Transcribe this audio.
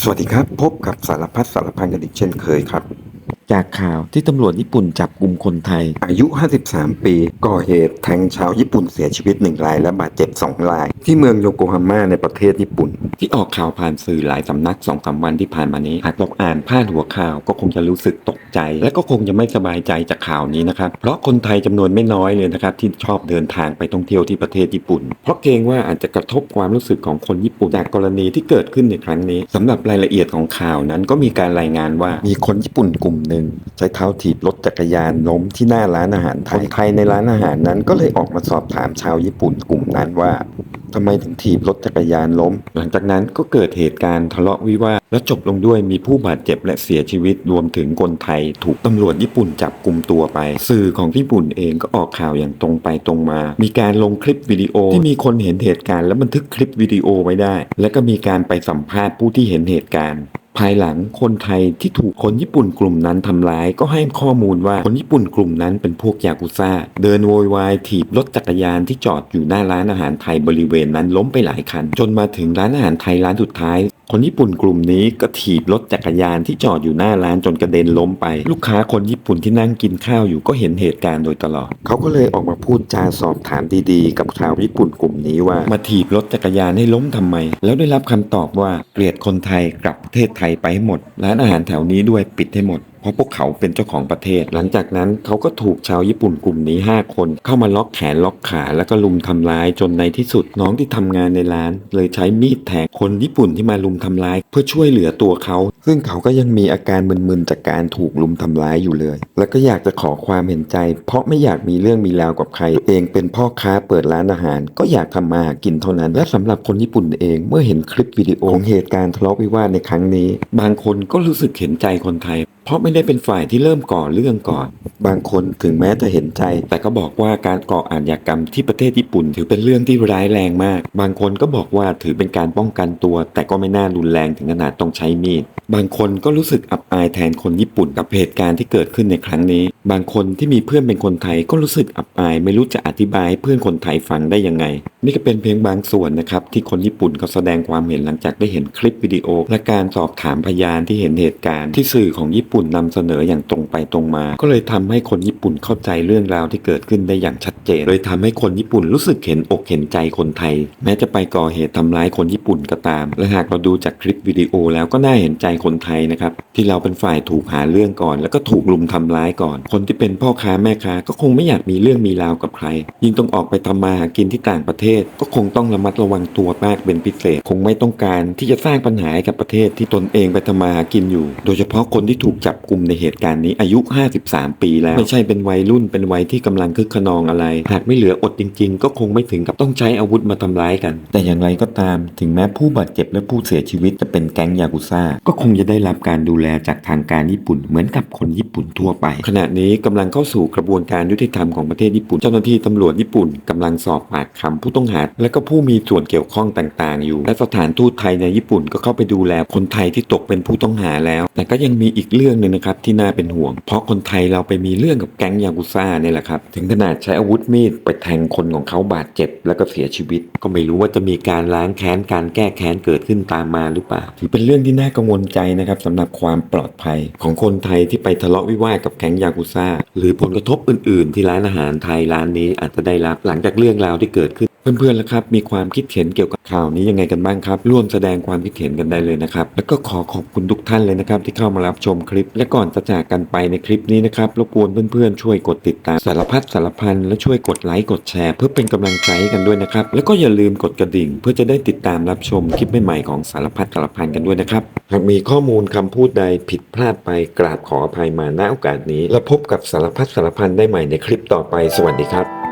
สวัสดีครับ พบกับสารพัดสารพันกันอีกเช่นเคยครับ จากข่าวที่ตำรวจญี่ปุ่นจับกลุ่มคนไทย อายุ 53 ปี ก่อเหตุแทงชาวญี่ปุ่นเสียชีวิตหนึ่งรายและบาดเจ็บสองราย ที่เมืองโยโกฮาม่าในประเทศญี่ปุ่น ที่ออกข่าวผ่านสื่อหลายสำนักสองสาวันที่ผ่านมานี้ หากเราอ่านพาดหัวข่าวก็คงจะรู้สึกตกใจ และก็คงจะไม่สบายใจจากข่าวนี้นะครับ เพราะคนไทยจำนวนไม่น้อยเลยนะครับที่ชอบเดินทางไปท่องเที่ยวที่ประเทศญี่ปุ่น เพราะเกรงว่าอาจจะกระทบความรู้สึกของคนญี่ปุ่นจากกรณีที่เกิดขึ้นในครั้งนี้สำหรับรายละเอียดของข่าวนั้นก็มีการรายงานว่ามีคนญี่ปุ่นกลุ่มหนึ่งใช้เท้าถีบรถจักรยานล้มที่หน้าร้านอาหารไทยใครในร้านอาหารนั้นก็เลยออกมาสอบถามชาวญี่ปุ่นกลุ่มนั้นว่าทำไมถึงถีบรถจักรยานล้ม หลังจากนั้นก็เกิดเหตุการณ์ทะเลาะวิวาทและจบลงด้วยมีผู้บาดเจ็บและเสียชีวิตรวมถึงคนไทย ถูกตำรวจญี่ปุ่นจับกลุ่มตัวไป สื่อของญี่ปุ่นเองก็ออกข่าวอย่างตรงไปตรงมา มีการลงคลิปวิดีโอที่มีคนเห็นเหตุการณ์และบันทึกคลิปวิดีโอไว้ได้ และก็มีการไปสัมภาษณ์ผู้ที่เห็นเหตุการณ์ ภายหลังคนไทยที่ถูกคนญี่ปุ่นกลุ่มนั้นทำร้ายก็ให้ข้อมูลว่าคนญี่ปุ่นกลุ่มนั้นเป็นพวกยากุซ่า เดินโวยวายถีบรถจักรยานที่จอดอยู่หน้าร้านอาหารไทยบริเวณนั้นล้มไปหลายคัน จนมาถึงร้านอาหารไทยร้านสุดท้ายคนญี่ปุ่นกลุ่มนี้ก็ถีบรถจักรยานที่จอดอยู่หน้าร้านจนกระเด็นล้มไป ลูกค้าคนญี่ปุ่นที่นั่งกินข้าวอยู่ก็เห็นเหตุการณ์โดยตลอด เขาก็เลยออกมาพูดจาสอบถามดีๆ กับชาวญี่ปุ่นกลุ่มนี้ว่า มาถีบรถจักรยานให้ล้มทำไม แล้วได้รับคำตอบว่าเกลียดคนไทยกลับประเทศไทยไปให้หมด ร้านอาหารแถวนี้ด้วยปิดให้หมด เพราะพวกเขาเป็นเจ้าของประเทศ หลังจากนั้นเขาก็ถูกชาวญี่ปุ่นกลุ่มนี้ 5 คน เข้ามาล็อกแขนล็อกขาแล้วก็ลุมทำร้ายจนในที่สุดน้องที่ทำงานในร้าน เลยใช้มีดแทงคนญี่ปุ่นที่มาลุมทำร้าย เพื่อช่วยเหลือตัวเขา ซึ่งเขาก็ยังมีอาการมึนๆจากการถูกลุมทำร้ายอยู่เลย แล้วก็อยากจะขอความเห็นใจ เพราะไม่อยากมีเรื่องมีราวกับใคร เองเป็นพ่อค้าเปิดร้านอาหาร ก็อยากทำมาหากินเท่านั้น และสำหรับคนญี่ปุ่นเองเมื่อเห็นคลิปวิดีโอของเหตุการณ์ทะเลาะวิวาทในครั้งนี้ บางคนก็รู้สึกเห็นใจคนไทย เพราะไม่ได้เป็นฝ่ายที่เริ่มก่อเรื่องก่อน บางคนถึงแม้จะเห็นใจ แต่ก็บอกว่าการก่ออาชญากรรมที่ประเทศญี่ปุ่น ถือเป็นเรื่องที่ร้ายแรงมาก บางคนก็บอกว่าถือเป็นการป้องกันตัว แต่ก็ไม่น่ารุนแรงถึงขนาดต้องใช้มีด บางคนก็รู้สึกอับอายแทนคนญี่ปุ่นกับเหตุการณ์ที่เกิดขึ้นในครั้งนี้ บางคนที่มีเพื่อนเป็นคนไทยก็รู้สึกอับอาย ไม่รู้จะอธิบายให้เพื่อนคนไทยฟังได้ยังไง นี่ก็เป็นเพียงบางส่วนนะครับที่คนญี่ปุ่นเขาแสดงความเห็นหลังจากได้เห็นคลิปวิดีโอ และการสอบถามพยานที่เห็นเหตุการณ์ที่สื่อของญี่ปุ่นปุ่นนำเสนออย่างตรงไปตรงมา ก็เลยทำให้คนญี่ปุ่นเข้าใจเรื่องราวที่เกิดขึ้นได้อย่างชัดเจน เลยทำให้คนญี่ปุ่นรู้สึกเห็นอกเห็นใจคนไทย แม้จะไปก่อเหตุทำร้ายคนญี่ปุ่นก็ตาม และหากเราดูจากคลิปวิดีโอแล้วก็น่าเห็นใจคนไทยนะครับที่เราเป็นฝ่ายถูกหาเรื่องก่อน แล้วก็ถูกลุมทำร้ายก่อน คนที่เป็นพ่อค้าแม่ค้าก็คงไม่อยากมีเรื่องมีราวกับใคร ยิ่งต้องออกไปทำมาหากินที่ต่างประเทศ ก็คงต้องระมัดระวังตัวมากเป็นพิเศษ คงไม่ต้องการที่จะสร้างปัญหาให้กับประเทศที่ตนเองไปทำมาหากินอยู่ โดยเฉพาะคนที่ถูกจับกลุ่มในเหตุการณ์นี้อายุ 53 ปีแล้ว ไม่ใช่เป็นวัยรุ่นเป็นวัยที่กำลังคึกขนองอะไร หากไม่เหลืออดจริง ๆ ก็คงไม่ถึงกับต้องใช้อาวุธมาทำร้ายกัน แต่อย่างไรก็ตามถึงแม้ผู้บาดเจ็บและผู้เสียชีวิตจะเป็นแก๊งยากุซ่าก็คงจะได้รับการดูแลจากทางการญี่ปุ่นเหมือนกับคนญี่ปุ่นทั่วไป ขณะนี้กำลังเข้าสู่กระบวนการยุติธรรมของประเทศญี่ปุ่น เจ้าหน้าที่ตำรวจญี่ปุ่นกำลังสอบปากคำผู้ต้องหา และก็ผู้มีส่วนเกี่ยวข้องต่างๆ อยู่ และสถานทูตไทยในญี่ปุ่นก็เข้าไปดูแลคนไทยที่ตกเป็นผู้ต้องหาแล้ว แต่ก็ยังมีอีกเรื่องหนึ่งนะครับที่น่าเป็นห่วง เพราะคนไทยเราไปมีเรื่องกับแก๊งยากุซ่าเนี่ยแหละครับ ถึงขนาดใช้อาวุธมีดไปแทงคนของเขาบาดเจ็บ แล้วก็เสียชีวิต ก็ไม่รู้ว่าจะมีการล้างแค้นการแก้แค้นเกิดขึ้นตามมาหรือเปล่าถือเป็นเรื่องที่น่ากังวลใจนะครับสำหรับความปลอดภัย ของคนไทยที่ไปทะเลาะวิวาทกับแก๊งยากุซ่าหรือผลกระทบอื่น ๆ ที่ร้านอาหารไทยร้านนี้อาจจะได้รับหลังจากเรื่องราวที่เกิดขึ้น เพื่อนๆแล้วครับ มีความคิดเห็นเกี่ยวกับข่าวนี้ยังไงกันบ้างครับ ร่วมแสดงความคิดเห็นกันได้เลยนะครับ แล้วก็ขอขอบคุณทุกท่านเลยนะครับ ที่เข้ามารับชมคลิป และก่อนจะจากกันไปในคลิปนี้นะครับรบกวนเพื่อนๆช่วยกดติดตามสารพัดสารพันและช่วยกดไลค์กดแชร์ เพื่อเป็นกำลังใจให้กันด้วยนะครับ แล้วก็อย่าลืมกดกระดิ่ง เพื่อจะได้ติดตามรับชมคลิปใหม่ๆของสารพัดสารพันกันด้วยนะครับหากมีข้อมูลคำพูดใดผิดพลาดไปกราบขออภัยมาณโอกาสนี้ แล้วพบกับสารพัดสารพันได้ใหม่ในคลิปต่อไปสวัสดีครับ